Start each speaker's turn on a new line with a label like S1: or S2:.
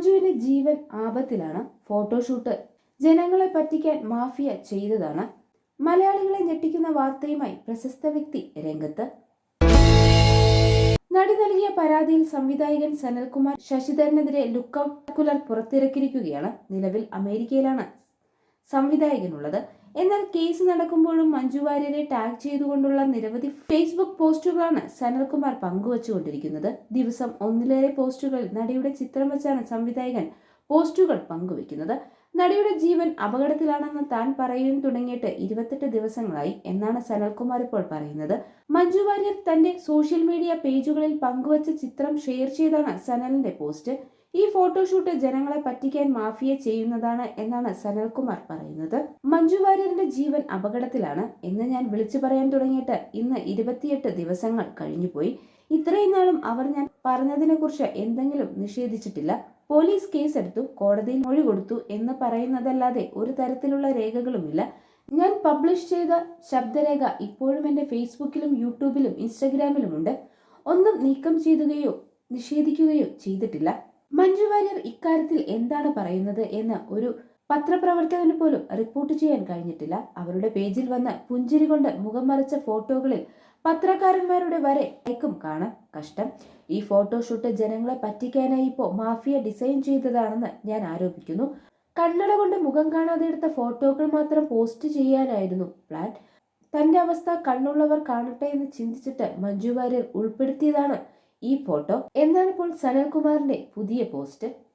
S1: മഞ്ജുവിന്റെ ജീവൻ ആപത്തിലാണ് ഫോട്ടോഷൂട്ട്. ജനങ്ങളെ പറ്റിക്കാൻ മാഫിയ ചെയ്തതാണ്. മലയാളികളെ ഞെട്ടിക്കുന്ന വാർത്തയുമായി പ്രശസ്ത വ്യക്തി രംഗത്ത്. നടി നൽകിയ പരാതിയിൽ സംവിധായകൻ സനൽകുമാർ ശശിധരനെതിരെ ലുക്കൗട്ട് സർക്കുലർ പുറത്തിറക്കിയിരിക്കുകയാണ് നിലവിൽ അമേരിക്കയിലാണ്. സംവിധായകനുള്ളത്. എന്നാൽ കേസ് നടക്കുമ്പോഴും മഞ്ജു വാര്യരെ ടാഗ് ചെയ്തുകൊണ്ടുള്ള നിരവധി ഫേസ്ബുക്ക് പോസ്റ്റുകളാണ് സനൽകുമാർ പങ്കുവച്ചുകൊണ്ടിരിക്കുന്നത്. ദിവസം ഒന്നിലേറെ പോസ്റ്റുകൾ നടിയുടെ ചിത്രം വെച്ചാണ് സംവിധായകൻ പോസ്റ്റുകൾ പങ്കുവെക്കുന്നത് നടിയുടെ ജീവൻ അപകടത്തിലാണെന്ന് താൻ പറയുകയും തുടങ്ങിയിട്ട് ഇരുപത്തെട്ട് ദിവസങ്ങളായി എന്നാണ് സനൽകുമാർ ഇപ്പോൾ പറയുന്നത്. മഞ്ജു വാര്യർ തന്റെ സോഷ്യൽ മീഡിയ പേജുകളിൽ പങ്കുവച്ച ചിത്രം ഷെയർ ചെയ്താണ് സനലിന്റെ പോസ്റ്റ് ഈ ഫോട്ടോഷൂട്ട് ജനങ്ങളെ പറ്റിക്കാൻ മാഫിയ ചെയ്യുന്നതാണ് എന്നാണ് സനൽകുമാർ പറയുന്നത്. മഞ്ജു വാര്യറിന്റെ ജീവൻ അപകടത്തിലാണ് എന്ന് ഞാൻ വിളിച്ചു പറയാൻ തുടങ്ങിയിട്ട് ഇന്ന് ഇരുപത്തിയെട്ട് ദിവസങ്ങൾ കഴിഞ്ഞുപോയി. ഇത്രയും നാളും അവർ ഞാൻ പറഞ്ഞതിനെ കുറിച്ച് എന്തെങ്കിലും നിഷേധിച്ചിട്ടില്ല. പോലീസ് കേസെടുത്തു കോടതിയിൽ മൊഴി കൊടുത്തു എന്ന് പറയുന്നതല്ലാതെ ഒരു തരത്തിലുള്ള രേഖകളുമില്ല. ഞാൻ പബ്ലിഷ് ചെയ്ത ശബ്ദരേഖ ഇപ്പോഴും എന്റെ ഫേസ്ബുക്കിലും യൂട്യൂബിലും ഇൻസ്റ്റഗ്രാമിലുമുണ്ട് ഒന്നും നീക്കം ചെയ്യുകയോ നിഷേധിക്കുകയോ ചെയ്തിട്ടില്ല. മഞ്ജു വാര്യർ ഇക്കാര്യത്തിൽ എന്താണ് പറയുന്നത് എന്ന് ഒരു പത്രപ്രവർത്തകന് പോലും റിപ്പോർട്ട് ചെയ്യാൻ കഴിഞ്ഞിട്ടില്ല. അവരുടെ പേജിൽ വന്ന പുഞ്ചിരി കൊണ്ട് മുഖം മറച്ച ഫോട്ടോകളിൽ പത്രക്കാരന്മാരുടെ വരെ ഏക്കും കാണാം കഷ്ടം. ഈ ഫോട്ടോഷൂട്ട് ജനങ്ങളെ പറ്റിക്കാനായി ഇപ്പോൾ മാഫിയ ഡിസൈൻ ചെയ്തതാണെന്ന് ഞാൻ ആരോപിക്കുന്നു. കണ്ണട കൊണ്ട് മുഖം കാണാതെ എടുത്ത ഫോട്ടോകൾ മാത്രം പോസ്റ്റ് ചെയ്യാനായിരുന്നു പ്ലാൻ. തന്റെ അവസ്ഥ കണ്ണുള്ളവർ കാണട്ടെ എന്ന് ചിന്തിച്ചിട്ട് മഞ്ജു വാര്യർ ഉൾപ്പെടുത്തിയതാണ് ഈ ഫോട്ടോ. എന്നാണിപ്പോൾ സനൽകുമാറിന്റെ പുതിയ പോസ്റ്റ്.